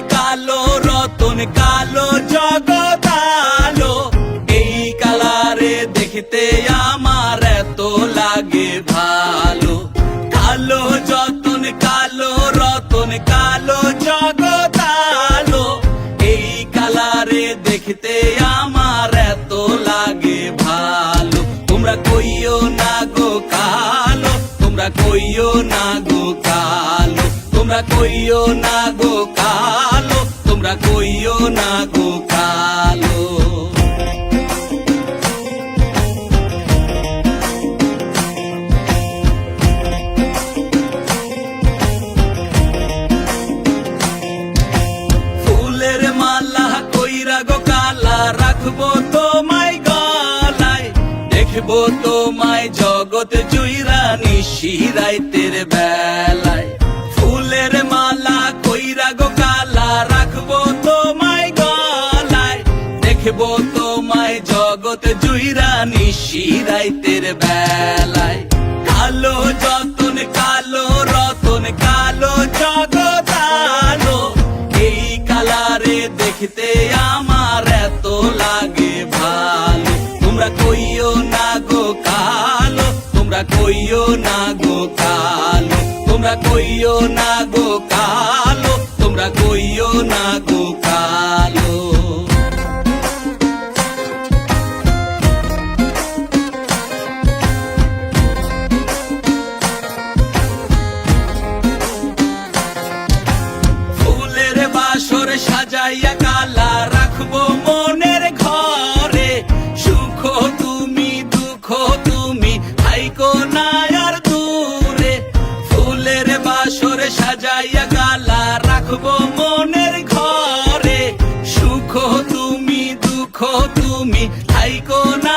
কালো, রতন কালো, জগৎ আলো। এই কালারে দেখতে আমার এত লাগে ভালো। কালো, যতন কালো, রতন কালো, জগৎ এই কালারে দেখতে আমার এত লাগে ভালো। তোমরা কইও না গো কালো, তোমরা কইও কইও না গো কালো, তোমরা কইও না গো কালো। ফুলের মালা কইরা গো কালা, রাখব তোমায় গলায়। দেখব তোমায় জগৎ জুইরা নিশি রাইতের দেখব তোমায় জগৎ জুইরা নিশি রাইতের বেলায়। কালো যতন, কালো রতন, কালো জগৎ আলো। এই কালারে দেখতে আমার এত লাগে ভালো। তোমরা কইও না গো কালো, তোমরা কইও না গো কালো। তোমরা কইও না গো কালো। সাজাইয়া কালা রাখব মনের ঘরে। সুখ তুমি, দুঃখ তুমি হাইকো না দূরে। ফুলের বাসর সাজাইয়া কালা রাখব মনের ঘরে। সুখ তুমি, দুঃখ তুমি হাইকো না